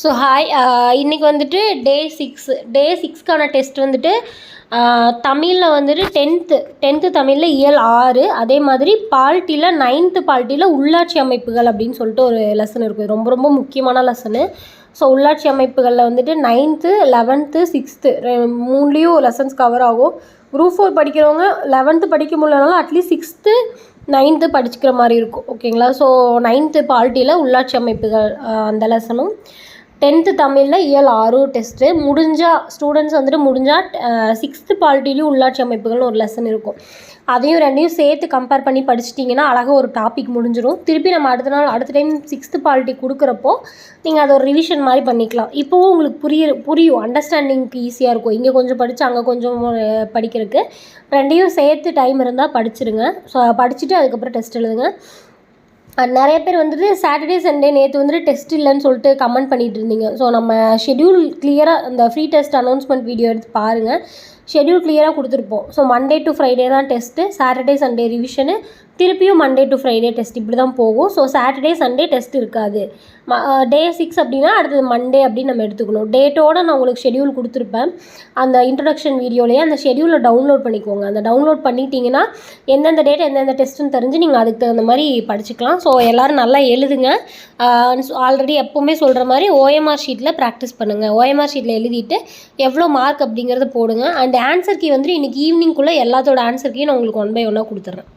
So hi uh, இன்றைக்கி வந்துட்டு day six day சிக்ஸ்க்கான டெஸ்ட் வந்துட்டு uh, தமிழில் வந்துட்டு டென்த்து டென்த்து தமிழில் இயல் ஆறு. அதே மாதிரி பால்ட்டியில் நைன்த்து பால்ட்டியில் உள்ளாட்சி அமைப்புகள் அப்படின்னு சொல்லிட்டு ஒரு லெசன் இருக்குது ரொம்ப ரொம்ப முக்கியமான லெசனு ஸோ உள்ளாட்சி அமைப்புகளில் வந்துட்டு நைன்த்து லெவன்த்து சிக்ஸ்த்து மூணுலேயும் லெசன்ஸ் கவர் ஆகும். குரூப் ஃபோர் படிக்கிறவங்க லெவன்த்து படிக்க முடியலனாலும் அட்லீஸ்ட் சிக்ஸ்த்து நைன்த்து படிச்சுக்கிற மாதிரி இருக்கும். ஓகேங்களா ஸோ நைன்த்து பால்ட்டியில் உள்ளாட்சி அமைப்புகள் uh, அந்த லெசனும் டென்த்து தமிழில் இயல் ஆறு டெஸ்ட்டு முடிஞ்சால் ஸ்டூடெண்ட்ஸ் வந்துட்டு முடிஞ்சால் சிக்ஸ்த்து பாலிட்டிலையும் உள்ளாட்சி அமைப்புகள்னு ஒரு லெசன் இருக்கும். அதையும் ரெண்டையும் சேர்த்து கம்பேர் பண்ணி படிச்சிட்டிங்கன்னா அழகாக ஒரு டாபிக் முடிஞ்சிடும் திருப்பி நம்ம அடுத்த நாள் அடுத்த டைம் சிக்ஸ்த்து பாலிட்டி கொடுக்குறப்போ நீங்கள் அதை ஒரு ரிவிஷன் மாதிரி பண்ணிக்கலாம். இப்போவும் உங்களுக்கு புரிய புரியும். அண்டர்ஸ்டாண்டிங்க்கு ஈஸியாக இருக்கும். இங்கே கொஞ்சம் படித்து அங்கே கொஞ்சம் படிக்கிறதுக்கு. ரெண்டையும் சேர்த்து டைம் இருந்தால் படிச்சிருங்க. ஸோ படிச்சுட்டு அதுக்கப்புறம் டெஸ்ட் எழுதுங்க. நிறைய பேர் வந்துட்டு சாட்டர்டே சண்டே நேற்று வந்துட்டு டெஸ்ட் இல்லைன்னு சொல்லிட்டு கமெண்ட் பண்ணிகிட்டு இருந்தீங்க. ஸோ நம்ம ஷெட்யூல் கிளியராக இந்த ஃப்ரீ டெஸ்ட் அனௌன்ஸ்மெண்ட் வீடியோ எடுத்து பாருங்கள் ஷெட்யூல் கிளியராக கொடுத்துருப்போம். ஸோ மண்டே டு ஃப்ரைடே தான் டெஸ்ட்டு சாட்டர்டே சண்டே ரிவிஷனு திருப்பியும் மண்டே டு ஃப்ரைடே டெஸ்ட் இப்படி தான் போகும். ஸோ சாட்டர்டே சண்டே டெஸ்ட் இருக்காது. டே சிக்ஸ் அப்படின்னா அடுத்தது மண்டே அப்படின்னு நம்ம எடுத்துக்கணும். டேட்டோட நான் உங்களுக்கு ஷெட்யூல் கொடுத்துருப்பேன். அந்த இன்ட்ரடக்ஷன் வீடியோலேயே அந்த ஷெட்யூலை டவுன்லோட் பண்ணிக்கோங்க. அந்த டவுன்லோட் பண்ணிட்டீங்கன்னா எந்தெந்த டேட் எந்தெந்த டெஸ்ட்டுன்னு தெரிஞ்சு நீங்கள் அதுக்கு தகுந்த மாதிரி படிச்சுக்கலாம். ஸோ எல்லோரும் நல்லா எழுதுங்க. ஆல்ரெடி எப்போவுமே சொல்கிற மாதிரி ஓஎம்ஆர் ஷீட்டில் ப்ராக்டிஸ் பண்ணுங்கள் ஓஎம்ஆர் ஷீட்டில் எழுதிட்டு எவ்வளோ மார்க் அப்படிங்கிறத போடுங்க. அண்ட் ஆன்சர் கீ வந்துட்டு இன்றைக்கி ஈவினிங்குள்ளே எல்லாத்தோட ஆன்சர் கீ நான் உங்களுக்கு ஒன் பை ஒன்னாக கொடுத்துட்றேன்